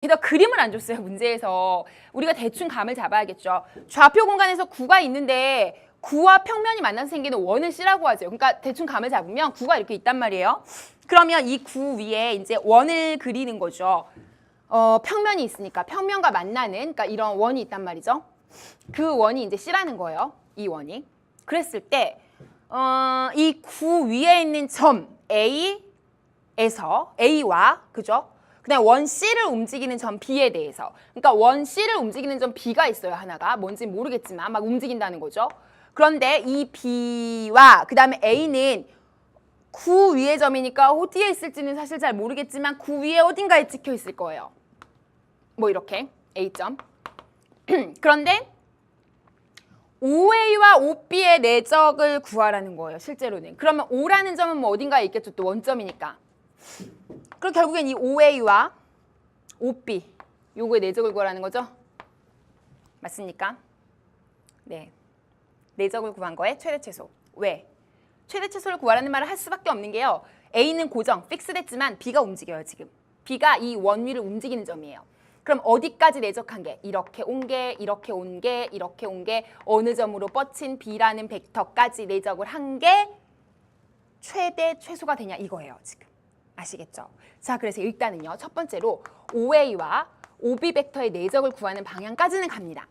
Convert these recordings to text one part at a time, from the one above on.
게다가 그림을 안 줬어요 문제에서. 우리가 대충 감을 잡아야겠죠. 좌표 공간에서 구가 있는데 구와 평면이 만나서 생기는 원을 C라고 하죠 그러니까 대충 감을 잡으면 구가 이렇게 있단 말이에요. 그러면 이 구 위에 이제 원을 그리는 거죠. 어, 평면이 있으니까 평면과 만나는 그러니까 이런 원이 있단 말이죠. 그 원이 이제 C라는 거예요 이 원이. 그랬을 때 어, 이 구 위에 있는 점 A에서 A와 그죠? 그다음 원 C를 움직이는 점 B에 대해서 그러니까 원 C를 움직이는 점 B가 있어요 하나가 뭔지 모르겠지만 막 움직인다는 거죠. 그런데 이 B와 그다음에 A는 구 위의 점이니까 어디에 있을지는 사실 잘 모르겠지만 구 위에 어딘가에 찍혀 있을 거예요. 뭐 이렇게 A점. 그런데 OA와 OB의 내적을 구하라는 거예요. 실제로는. 그러면 O라는 점은 뭐 어딘가에 있겠죠. 또 원점이니까. 그럼 결국엔 이 OA와 OB 요거의 내적을 구하라는 거죠. 맞습니까? 네. 내적을 구한 거에 최대 최소. 왜? 최대 최소를 구하라는 말을 할 수밖에 없는 게요. A는 고정, 픽스됐지만 B가 움직여요, 지금. B가 이 원위를 움직이는 점이에요. 그럼 어디까지 내적한 게 이렇게 온 게, 이렇게 온 게, 이렇게 온 게 어느 점으로 뻗친 B라는 벡터까지 내적을 한 게 최대 최소가 되냐 이거예요, 지금. 아시겠죠? 자, 그래서 일단은요. 첫 번째로 OA와 OB 벡터의 내적을 구하는 방향까지는 갑니다.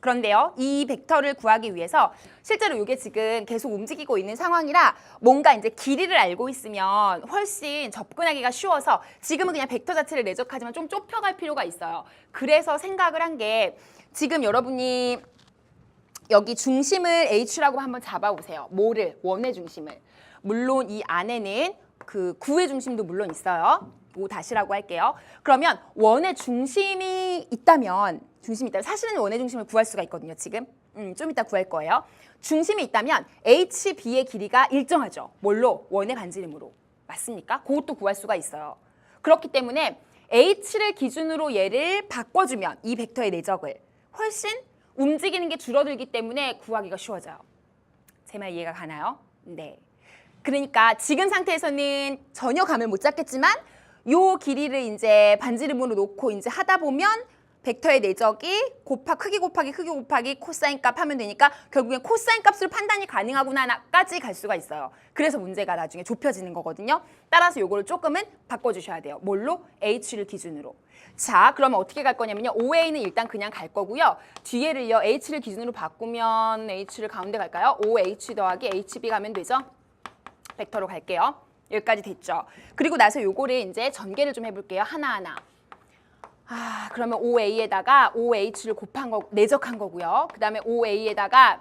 그런데요, 이 벡터를 구하기 위해서 실제로 이게 지금 계속 움직이고 있는 상황이라 뭔가 이제 길이를 알고 있으면 훨씬 접근하기가 쉬워서 지금은 그냥 벡터 자체를 내적하지만 좀 좁혀갈 필요가 있어요. 그래서 생각을 한 게 지금 여러분이 여기 중심을 H라고 한번 잡아보세요. 뭐를? 원의 중심을. 물론 이 안에는 그 구의 중심도 물론 있어요. 오 다시라고 할게요. 그러면 원의 중심이 있다면 중심이 있다면 사실은 원의 중심을 구할 수가 있거든요. 지금 음, 좀 이따 구할 거예요. 중심이 있다면 HB의 길이가 일정하죠. 뭘로? 원의 반지름으로. 맞습니까? 그것도 구할 수가 있어요. 그렇기 때문에 H를 기준으로 얘를 바꿔주면 이 벡터의 내적을 훨씬 움직이는 게 줄어들기 때문에 구하기가 쉬워져요. 제 말 이해가 가나요? 네. 그러니까 지금 상태에서는 전혀 감을 못 잡겠지만 요 길이를 이제 반지름으로 놓고 이제 하다 보면 벡터의 내적이 곱하 크기 곱하기 크기 곱하기 코사인 값 하면 되니까 결국엔 코사인 값으로 판단이 가능하구나까지 갈 수가 있어요. 그래서 문제가 나중에 좁혀지는 거거든요. 따라서 요거를 조금은 바꿔주셔야 돼요. 뭘로? H를 기준으로. 자, 그러면 어떻게 갈 거냐면요. OA는 일단 그냥 갈 거고요. 뒤에를요. H를 기준으로 바꾸면 H를 가운데 갈까요? OH 더하기 HB 가면 되죠? 벡터로 갈게요. 여기까지 됐죠. 그리고 나서 요거를 이제 전개를 좀 해볼게요. 하나하나. 아, 그러면 OA에다가 OH를 곱한 거, 내적한 거고요. 그 다음에 OA에다가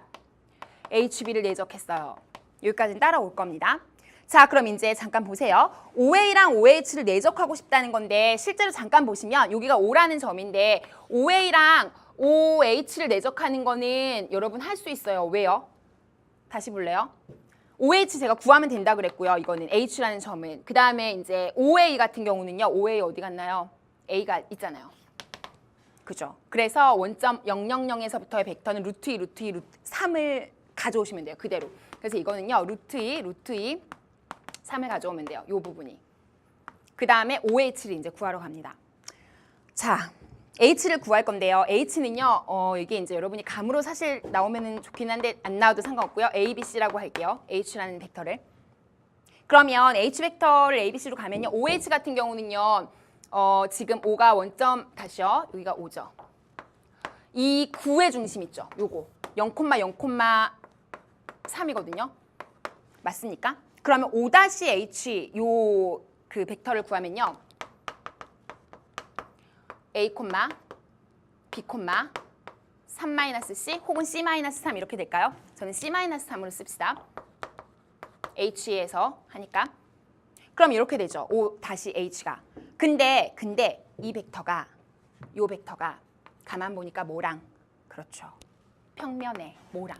HB를 내적했어요. 여기까지는 따라올 겁니다. 자, 그럼 이제 잠깐 보세요. OA랑 OH를 내적하고 싶다는 건데 실제로 잠깐 보시면 여기가 O라는 점인데 OA랑 OH를 내적하는 거는 여러분 할 수 있어요. 왜요? 다시 볼래요? OH 제가 구하면 된다 그랬고요. 이거는 H라는 점은. 그 다음에 이제 OA 같은 경우는요. OA 어디 갔나요? A가 있잖아요. 그죠? 그래서 원점 000에서부터의 벡터는 루트 2, 루트 2, 루트 3을 가져오시면 돼요. 그대로. 그래서 이거는요. 루트 2, 루트 2, 3을 가져오면 돼요. 이 부분이. 그 다음에 OH를 이제 구하러 갑니다. 자, H를 구할 건데요. H는요, 어, 이게 이제 여러분이 감으로 사실 나오면은 좋긴 한데 안 나와도 상관없고요. A, B, C라고 할게요. H라는 벡터를. 그러면 H 벡터를 A, B, C로 가면요. OH 같은 경우는요, 어, 지금 5가 원점 다시요. 여기가 5죠. 이 9의 중심 있죠. 요거 0,0,3이거든요. 맞습니까? 그러면 5-H 요 그 벡터를 구하면요. A, B, 3-C 혹은 C-3 이렇게 될까요? 저는 C-3으로 씁시다. H에서 하니까. 그럼 이렇게 되죠. O 다시 H가. 근데 근데 이 벡터가 요 벡터가 가만 보니까 뭐랑 그렇죠. 평면에 뭐랑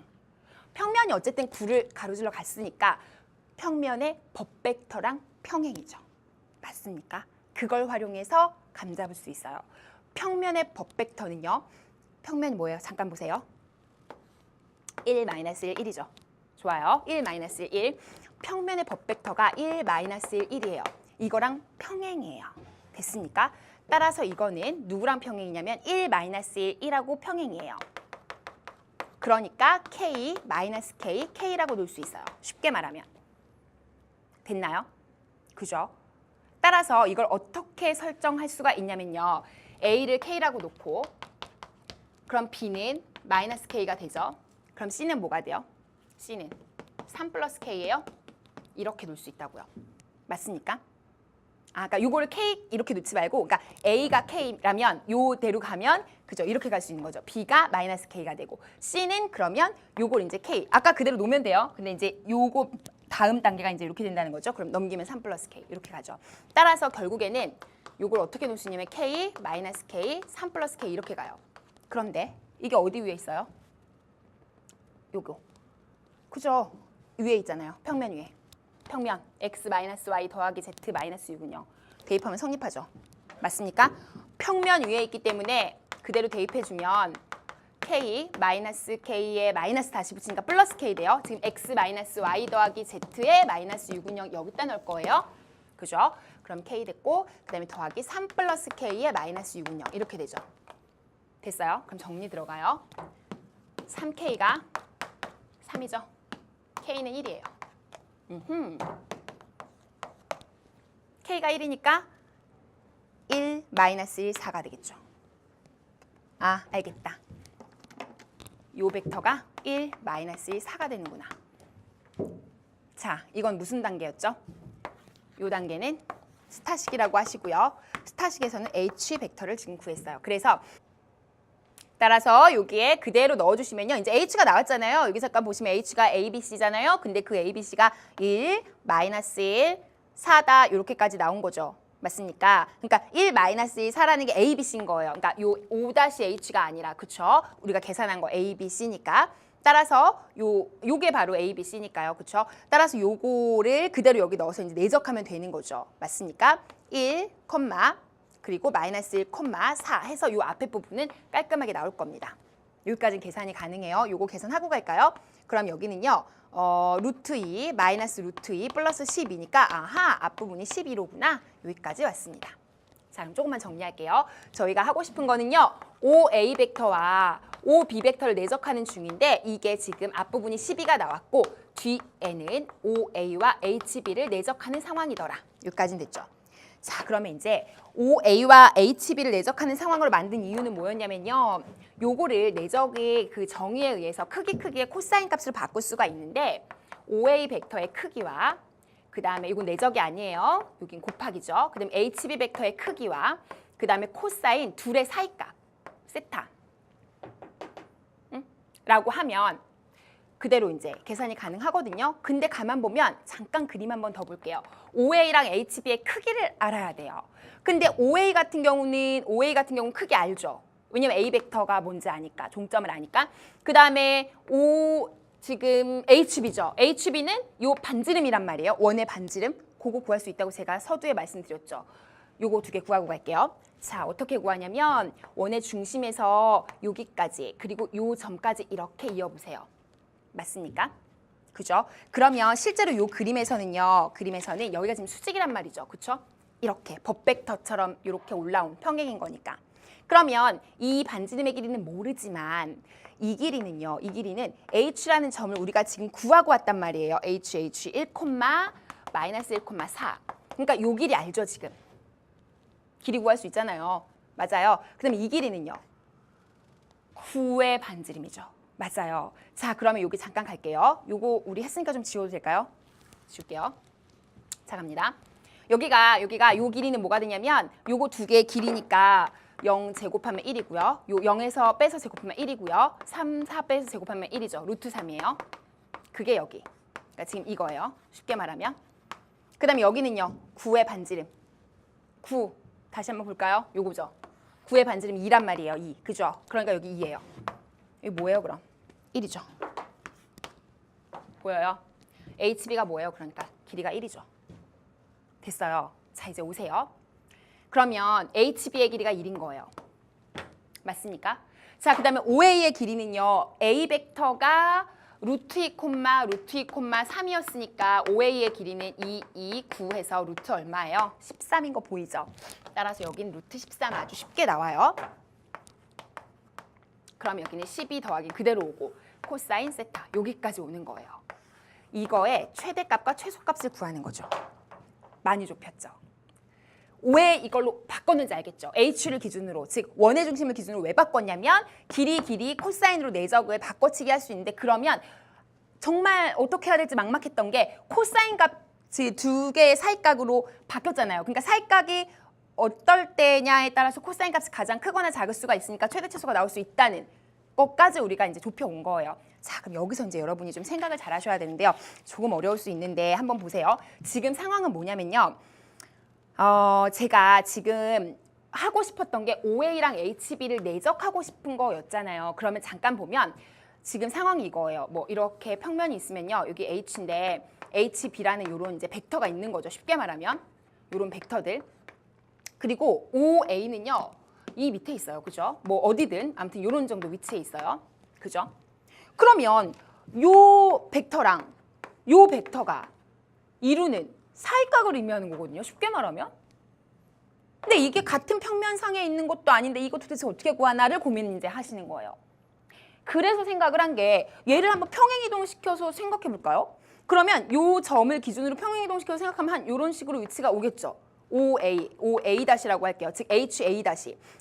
평면이 어쨌든 9를 가로질러 갔으니까 평면의 법벡터랑 평행이죠. 맞습니까? 그걸 활용해서 감 잡을 수 있어요. 평면의 법벡터는요. 평면이 뭐예요? 잠깐 보세요. 1 마이너스 1, 1이죠. 좋아요. 1 마이너스 1. 평면의 법벡터가 1 마이너스 1, 1이에요. 이거랑 평행이에요. 됐습니까? 따라서 이거는 누구랑 평행이냐면 1 마이너스 1, 1하고 평행이에요. 그러니까 k 마이너스 k, k라고 놓을 수 있어요. 쉽게 말하면. 됐나요? 그죠? 따라서 이걸 어떻게 설정할 수가 있냐면요. A를 k라고 놓고 그럼 b는 마이너스 k가 되죠. 그럼 c는 뭐가 돼요? c는 3 플러스 k예요. 이렇게 놓을 수 있다고요. 맞습니까? 아, 그러니까 요거를 K 이렇게 놓지 말고, 그러니까 A가 K라면 요대로 가면 그죠? 이렇게 갈 수 있는 거죠. B가 마이너스 K가 되고, C는 그러면 요걸 이제 K. 아까 그대로 놓으면 돼요. 근데 이제 요거 다음 단계가 이제 이렇게 된다는 거죠. 그럼 넘기면 3 플러스 K 이렇게 가죠. 따라서 결국에는 요걸 어떻게 있냐면 K 마이너스 K 3 플러스 K 이렇게 가요. 그런데 이게 어디 위에 있어요? 요거. 그죠? 위에 있잖아요. 평면 위에. 평면 x 마이너스 y 더하기 z 마이너스 6은요. 대입하면 성립하죠. 맞습니까? 평면 위에 있기 때문에 그대로 대입해주면 k 마이너스 k에 마이너스 다시 붙이니까 플러스 k 돼요. 지금 x 마이너스 y 더하기 z에 마이너스 6은요. 여기다 넣을 거예요. 그죠? 그럼 k 됐고 그다음에 더하기 3 플러스 k에 마이너스 6은요. 이렇게 되죠. 됐어요? 그럼 정리 들어가요. 3k가 3이죠. k는 1이에요. 음흠. k가 1이니까 1 마이너스 1 4가 되겠죠. 아 알겠다. 요 벡터가 1 마이너스 1 4가 되는구나. 자 이건 무슨 단계였죠? 요 단계는 스타식이라고 하시고요. 스타식에서는 h 벡터를 지금 구했어요. 그래서 따라서 여기에 그대로 넣어주시면요. 이제 h가 나왔잖아요. 여기 잠깐 보시면 h가 a, b, c잖아요. 근데 그 a, b, c가 1, 마이너스 1, 4다 이렇게까지 나온 거죠. 맞습니까? 그러니까 1 마이너스 1 4라는 게 a, b, c인 거예요. 그러니까 요 5-h가 아니라 그쵸? 우리가 계산한 거 a, b, c니까. 따라서 요 요게 바로 a, b, c니까요. 그쵸? 따라서 요거를 그대로 여기 넣어서 이제 내적하면 되는 거죠. 맞습니까? 1, 그리고 마이너스 1, 4 해서 요 앞에 부분은 깔끔하게 나올 겁니다. 여기까지 계산이 가능해요. 요거 계산하고 갈까요? 그럼 여기는요. 어, 루트 2 마이너스 루트 2 플러스 12니까 아하 앞부분이 11호구나. 여기까지 왔습니다. 자 그럼 조금만 정리할게요. 저희가 하고 싶은 거는요. OA 벡터와 OB 벡터를 내적하는 중인데 이게 지금 앞부분이 12가 나왔고 뒤에는 OA와 HB를 내적하는 상황이더라. 여기까지는 됐죠. 자, 그러면 이제 OA와 HB를 내적하는 상황으로 만든 이유는 뭐였냐면요. 요거를 내적의 그 정의에 의해서 크기 크기의 코사인 값을 바꿀 수가 있는데 OA 벡터의 크기와 그 다음에 이건 내적이 아니에요. 여긴 곱하기죠. 그 다음에 HB 벡터의 크기와 그 다음에 코사인 둘의 사이값 세타 응? 라고 하면 그대로 이제 계산이 가능하거든요. 근데 가만 보면 잠깐 그림 한번 더 볼게요. OA랑 HB의 크기를 알아야 돼요. 근데 OA 같은 경우는 OA 같은 경우는 크기 알죠. 왜냐면 A 벡터가 뭔지 아니까 종점을 아니까. 그 다음에 O 지금 HB죠. HB는 요 반지름이란 말이에요. 원의 반지름. 그거 구할 수 있다고 제가 서두에 말씀드렸죠. 요거 두 개 구하고 갈게요. 자, 어떻게 구하냐면 원의 중심에서 여기까지 그리고 요 점까지 이렇게 이어보세요. 맞습니까? 그죠? 그러면 실제로 요 그림에서는요. 그림에서는 여기가 지금 수직이란 말이죠. 그쵸? 이렇게 법벡터처럼 이렇게 올라온 평행인 거니까. 그러면 이 반지름의 길이는 모르지만 이 길이는요. 이 길이는 h라는 점을 우리가 지금 구하고 왔단 말이에요. h, h 1, 마이너스 1,4. 그러니까 요 길이 알죠, 지금. 길이 구할 수 있잖아요. 맞아요. 그다음에 이 길이는요. 9의 반지름이죠. 맞아요. 자, 그러면 여기 잠깐 갈게요. 요거 우리 했으니까 좀 지워도 될까요? 지울게요. 자, 갑니다. 여기가 여기가 요 길이는 뭐가 되냐면 요거 두 개의 길이니까 0 제곱하면 1이고요. 요 0에서 빼서 제곱하면 1이고요. 3, 4 빼서 제곱하면 1이죠. 루트 3이에요. 그게 여기. 그러니까 지금 이거예요. 쉽게 말하면. 그 다음에 여기는요. 9의 반지름. 9. 다시 한번 볼까요? 요거죠. 9의 반지름 2란 말이에요. 2. 그죠? 그러니까 여기 2예요. 이게 뭐예요, 그럼? 1이죠. 보여요? HB가 뭐예요? 그러니까 길이가 1이죠. 됐어요. 자, 이제 오세요. 그러면 HB의 길이가 1인 거예요. 맞습니까? 자, 그 다음에 OA의 길이는요. A 벡터가 루트 2 콤마 루트 2 콤마 3이었으니까 OA의 길이는 2, 2, 9 해서 루트 얼마예요? 13인 거 보이죠? 따라서 여긴 루트 13 아주 쉽게 나와요. 그럼 여기는 12 더하기 그대로 오고 코사인 세타 여기까지 오는 거예요. 이거의 최대값과 최소값을 구하는 거죠. 많이 좁혔죠. 왜 이걸로 바꿨는지 알겠죠? h를 기준으로 즉 원의 중심을 기준으로 왜 바꿨냐면 길이 길이 코사인으로 내적을 바꿔치기 할 수 있는데 그러면 정말 어떻게 해야 될지 막막했던 게 코사인 값이 두 개의 사이각으로 바뀌었잖아요. 그러니까 사이각이 어떨 때냐에 따라서 코사인 값이 가장 크거나 작을 수가 있으니까 최대 최소가 나올 수 있다는 것까지 우리가 이제 좁혀온 거예요. 자, 그럼 여기서 이제 여러분이 좀 생각을 잘 하셔야 되는데요. 조금 어려울 수 있는데 한번 보세요. 지금 상황은 뭐냐면요. 어, 제가 지금 하고 싶었던 게 OA랑 HB를 내적하고 싶은 거였잖아요. 그러면 잠깐 보면 지금 상황이 이거예요. 뭐 이렇게 평면이 있으면요. 여기 H인데 HB라는 요런 이제 벡터가 있는 거죠. 쉽게 말하면 요런 벡터들. 그리고 OA는요. 이 밑에 있어요. 그죠? 뭐 어디든 아무튼 요런 정도 위치에 있어요. 그죠? 그러면 요 벡터랑 요 벡터가 이루는 사이각을 의미하는 거거든요. 쉽게 말하면. 근데 이게 같은 평면상에 있는 것도 아닌데 이거 도대체 어떻게 구하나를 고민 이제 하시는 거예요. 그래서 생각을 한 게 얘를 한번 평행 이동시켜서 생각해 볼까요? 그러면 요 점을 기준으로 평행 이동시켜서 생각하면 한 요런 식으로 위치가 오겠죠. OA, OA 다시라고 할게요. 즉 HA.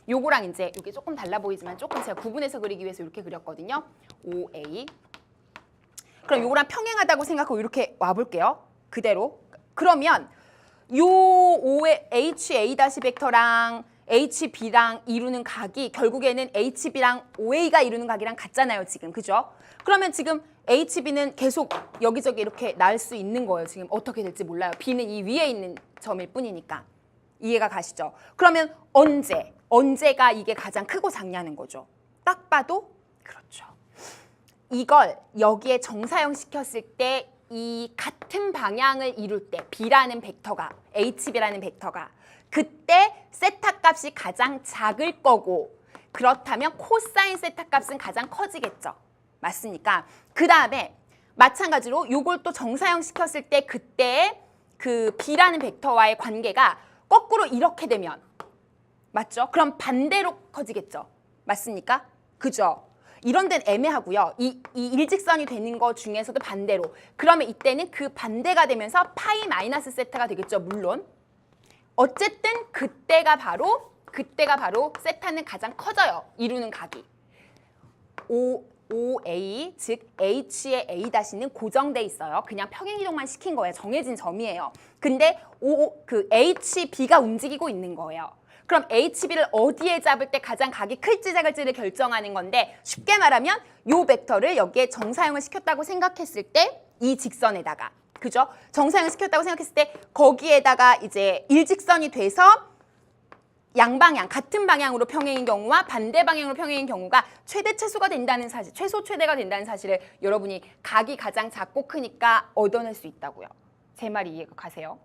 요거랑 이제 이게 조금 달라 보이지만 조금 제가 구분해서 그리기 위해서 이렇게 그렸거든요. OA. 그럼 요거랑 평행하다고 생각하고 이렇게 와 볼게요. 그대로. 그러면 요 O의 HA 다시 벡터랑 HB랑 이루는 각이 결국에는 HB랑 OA가 이루는 각이랑 같잖아요, 지금. 그죠? 그러면 지금 HB는 계속 여기저기 이렇게 날 수 있는 거예요. 지금 어떻게 될지 몰라요. B는 이 위에 있는 점일 뿐이니까. 이해가 가시죠? 그러면 언제, 언제가 이게 가장 크고 작냐는 거죠. 딱 봐도 그렇죠. 이걸 여기에 정사형 시켰을 때 이 같은 방향을 이룰 때 B라는 벡터가 HB라는 벡터가 그때 세타 값이 가장 작을 거고 그렇다면 코사인 세타 값은 가장 커지겠죠. 맞습니까? 그 다음에 마찬가지로 요걸 또 정사형 시켰을 때 그때 그 B라는 벡터와의 관계가 거꾸로 이렇게 되면 맞죠? 그럼 반대로 커지겠죠. 맞습니까? 그죠? 이런 데는 애매하고요. 이, 이 일직선이 되는 것 중에서도 반대로. 그러면 이때는 그 반대가 되면서 파이 마이너스 세타가 되겠죠. 물론. 어쨌든 그때가 바로 그때가 바로 세타는 가장 커져요. 이루는 각이. O, OA 즉 H의 A 다시는 고정돼 있어요. 그냥 평행 이동만 시킨 거예요. 정해진 점이에요. 근데 O 그 HB가 움직이고 있는 거예요. 그럼 HB를 어디에 잡을 때 가장 각이 클지 작을지를 결정하는 건데 쉽게 말하면 요 벡터를 여기에 정사형을 시켰다고 생각했을 때 이 직선에다가 그죠? 정사형을 시켰다고 생각했을 때 거기에다가 이제 일직선이 돼서 양방향 같은 방향으로 평행인 경우와 반대 방향으로 평행인 경우가 최대 최소가 된다는 사실, 최소 최대가 된다는 사실을 여러분이 각이 가장 작고 크니까 얻어낼 수 있다고요. 제 말이 이해가 가세요?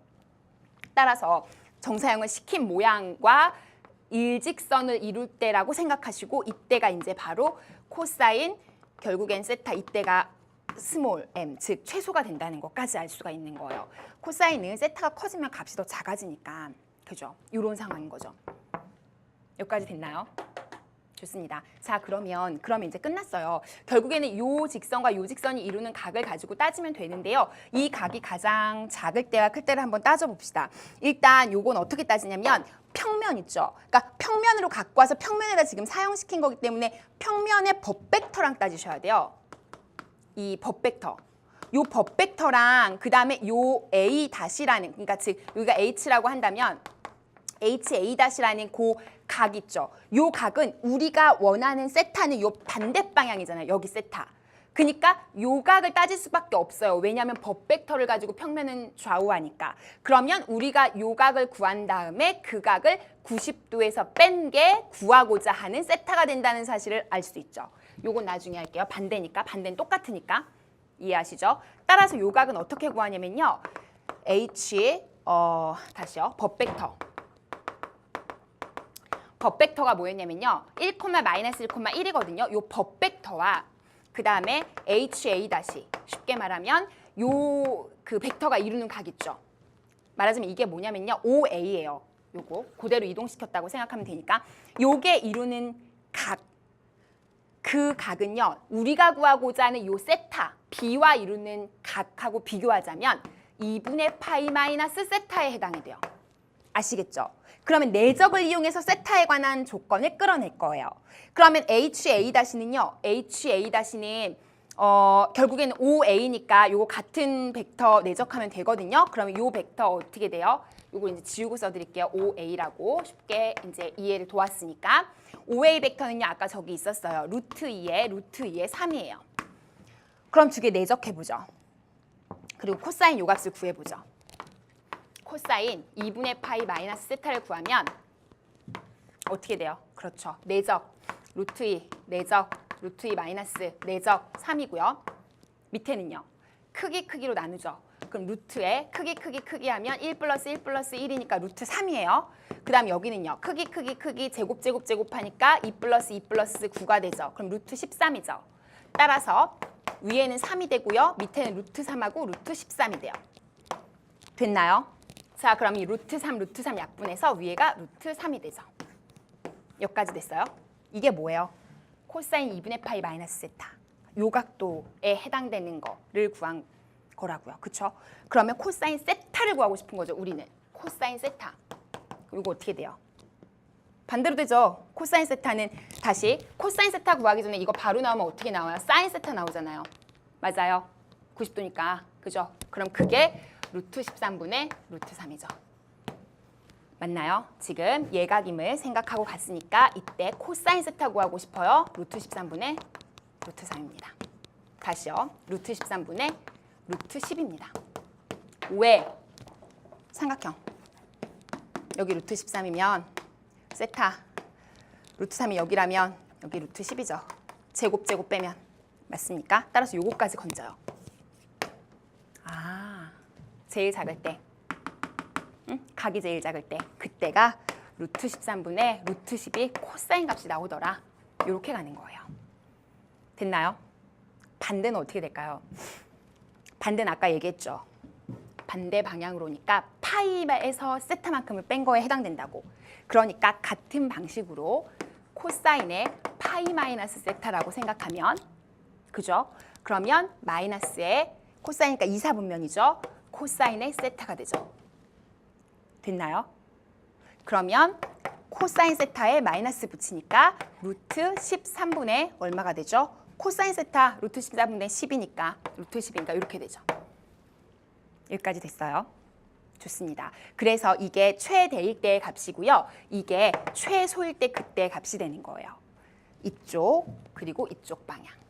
따라서 정사형을 시킨 모양과 일직선을 이룰 때라고 생각하시고 이때가 이제 바로 코사인 결국엔 세타 이때가 스몰 m 즉 최소가 된다는 것까지 알 수가 있는 거예요. 코사인은 세타가 커지면 값이 더 작아지니까 그죠? 이런 상황인 거죠. 여기까지 됐나요? 좋습니다. 자 그러면 그러면 이제 끝났어요. 결국에는 요 직선과 요 직선이 이루는 각을 가지고 따지면 되는데요. 이 각이 가장 작을 때와 클 때를 한번 따져 봅시다. 일단 요건 어떻게 따지냐면 평면 있죠. 그러니까 평면으로 갖고 와서 평면에다 지금 사용시킨 거기 때문에 평면의 법벡터랑 따지셔야 돼요. 이 법벡터. 요 법벡터랑 그 다음에 요 A 다시라는 그러니까 즉 여기가 H라고 한다면 HA 다시라는 그 각 있죠. 요 각은 우리가 원하는 세타는 요 반대 방향이잖아요. 여기 세타. 그러니까 요 각을 따질 수밖에 없어요. 왜냐하면 법벡터를 가지고 평면은 좌우하니까. 그러면 우리가 요 각을 구한 다음에 그 각을 90도에서 뺀 게 구하고자 하는 세타가 된다는 사실을 알 수 있죠. 요건 나중에 할게요. 반대니까. 반대는 똑같으니까. 이해하시죠? 따라서 요 각은 어떻게 구하냐면요. H 어 다시요. 법벡터. 법벡터가 뭐였냐면요. 1, 마이너스 1, 1이거든요. 요 법벡터와 그 다음에 HA 다시 쉽게 말하면 요 그 벡터가 이루는 각 있죠. 말하자면 이게 뭐냐면요. OA예요. 요거 그대로 이동시켰다고 생각하면 되니까 요게 이루는 각. 그 각은요. 우리가 구하고자 하는 요 세타 B와 이루는 각하고 비교하자면 2분의 파이 마이너스 세타에 해당이 돼요. 아시겠죠? 그러면 내적을 이용해서 세타에 관한 조건을 끌어낼 거예요. 그러면 HA-는요. HA-는 어, 결국에는 OA니까 요거 같은 벡터 내적하면 되거든요. 그러면 요 벡터 어떻게 돼요? 요거 이제 지우고 써드릴게요. OA라고 쉽게 이제 이해를 도왔으니까 OA 벡터는요. 아까 저기 있었어요. 루트 2에 루트 2에 3이에요. 그럼 두 개 내적해보죠. 그리고 코사인 요 값을 구해보죠. 코사인 2분의 파이 마이너스 세타를 구하면 어떻게 돼요? 그렇죠. 내적 루트 2 내적 루트 2 마이너스 내적 3이고요. 밑에는요. 크기 크기로 나누죠. 그럼 루트에 크기 크기 크기 하면 1 플러스 1 플러스 1이니까 루트 3이에요. 그 다음 여기는요. 크기 크기 크기 제곱 제곱 제곱하니까 2 플러스 2 플러스 9가 되죠. 그럼 루트 13이죠. 따라서 위에는 3이 되고요. 밑에는 루트 3하고 루트 13이 돼요. 됐나요? 자, 그럼 이 루트 3, 루트 3 약분해서 위에가 루트 3이 되죠. 여기까지 됐어요? 이게 뭐예요? 코사인 2분의 파이 마이너스 세타. 요 각도에 해당되는 거를 구한 거라고요. 그쵸? 그러면 코사인 세타를 구하고 싶은 거죠, 우리는. 코사인 세타. 이거 어떻게 돼요? 반대로 되죠. 코사인 세타는 다시 코사인 세타 구하기 전에 이거 바로 나오면 어떻게 나와요? 사인 세타 나오잖아요. 맞아요. 90도니까. 그죠? 그럼 그게 루트 13분의 루트 3이죠. 맞나요? 지금 예각임을 생각하고 갔으니까 이때 코사인 세타 구하고 싶어요. 루트 13분의 루트 3입니다. 다시요. 루트 13분의 루트 10입니다. 왜? 삼각형. 여기 루트 13이면 세타 루트 3이 여기라면 여기 루트 10이죠. 제곱 제곱 빼면 맞습니까? 따라서 요거까지 건져요. 아, 제일 작을 때. 응? 각이 제일 작을 때. 그때가 루트 13분의 루트 10이 코사인 값이 나오더라. 이렇게 가는 거예요. 됐나요? 반대는 어떻게 될까요? 반대는 아까 얘기했죠. 반대 방향으로니까 파이에서 세타만큼을 뺀 거에 해당된다고. 그러니까 같은 방식으로 코사인의 파이 마이너스 세타라고 생각하면 그죠? 그러면 마이너스의 코사인이니까 2, 4분면이죠. 코사인의 세타가 되죠. 됐나요? 그러면 코사인 세타에 마이너스 붙이니까 루트 13분의 얼마가 되죠? 코사인 세타 루트 14분의 10이니까 루트 10이니까 이렇게 되죠. 여기까지 됐어요. 좋습니다. 그래서 이게 최대일 때의 값이고요. 이게 최소일 때 그때의 값이 되는 거예요. 이쪽 그리고 이쪽 방향.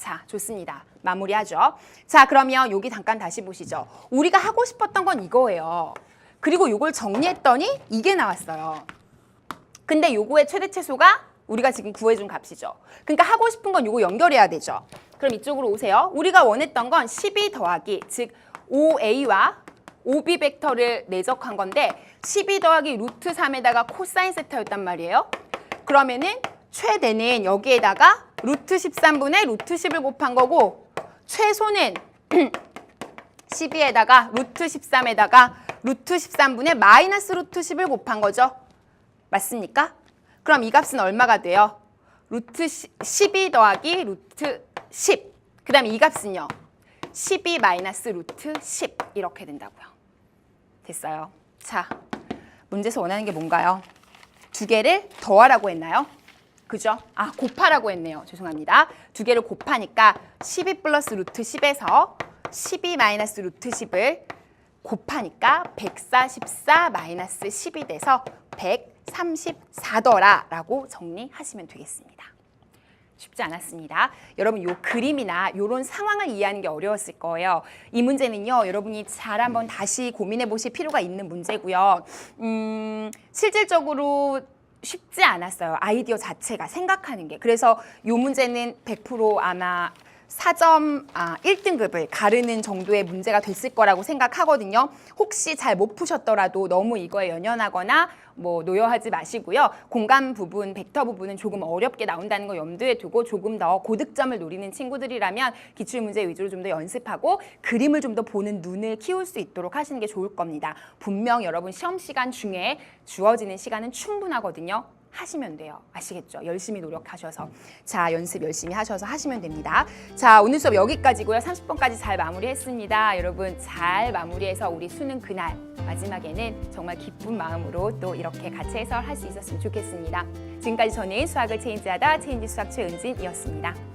자, 좋습니다. 마무리하죠. 자, 그러면 여기 잠깐 다시 보시죠. 우리가 하고 싶었던 건 이거예요. 그리고 이걸 정리했더니 이게 나왔어요. 근데 요거의 최대 최소가 우리가 지금 구해준 값이죠. 그러니까 하고 싶은 건 요거 연결해야 되죠. 그럼 이쪽으로 오세요. 우리가 원했던 건 12 더하기 즉 5a와 5b 벡터를 내적한 건데 12 더하기 루트 3에다가 코사인 세타였단 말이에요. 그러면은 최대는 여기에다가 루트 13분의 루트 10을 곱한 거고 최소는 12에다가 루트 13에다가 루트 13분의 마이너스 루트 10을 곱한 거죠. 맞습니까? 그럼 이 값은 얼마가 돼요? 루트 12 더하기 루트 10. 그 다음에 이 값은요. 12 마이너스 루트 10 이렇게 된다고요. 됐어요. 자, 문제에서 원하는 게 뭔가요? 두 개를 더하라고 했나요? 그죠? 아, 곱하라고 했네요. 죄송합니다. 두 개를 곱하니까 12 플러스 루트 10에서 12 마이너스 루트 10을 곱하니까 144 마이너스 10이 돼서 134더라 라고 정리하시면 되겠습니다. 쉽지 않았습니다. 여러분 요 그림이나 요런 상황을 이해하는 게 어려웠을 거예요. 이 문제는요. 여러분이 잘 한번 다시 고민해 보실 필요가 있는 문제고요. 음, 실질적으로 쉽지 않았어요. 아이디어 자체가 생각하는 게. 그래서 요 문제는 100% 아마 4점 아, 1등급을 가르는 정도의 문제가 됐을 거라고 생각하거든요. 혹시 잘 못 푸셨더라도 너무 이거에 연연하거나 뭐 노여하지 마시고요. 공간 부분, 벡터 부분은 조금 어렵게 나온다는 거 염두에 두고 조금 더 고득점을 노리는 친구들이라면 기출 문제 위주로 좀 더 연습하고 그림을 좀 더 보는 눈을 키울 수 있도록 하시는 게 좋을 겁니다. 분명 여러분 시험 시간 중에 주어지는 시간은 충분하거든요. 하시면 돼요. 아시겠죠? 열심히 노력하셔서. 자, 연습 열심히 하셔서 하시면 됩니다. 자, 오늘 수업 여기까지고요. 30번까지 잘 마무리했습니다. 여러분 잘 마무리해서 우리 수능 그날 마지막에는 정말 기쁜 마음으로 또 이렇게 같이 해설할 수 있었으면 좋겠습니다. 지금까지 저는 수학을 체인지하다 체인지 수학 최은진이었습니다.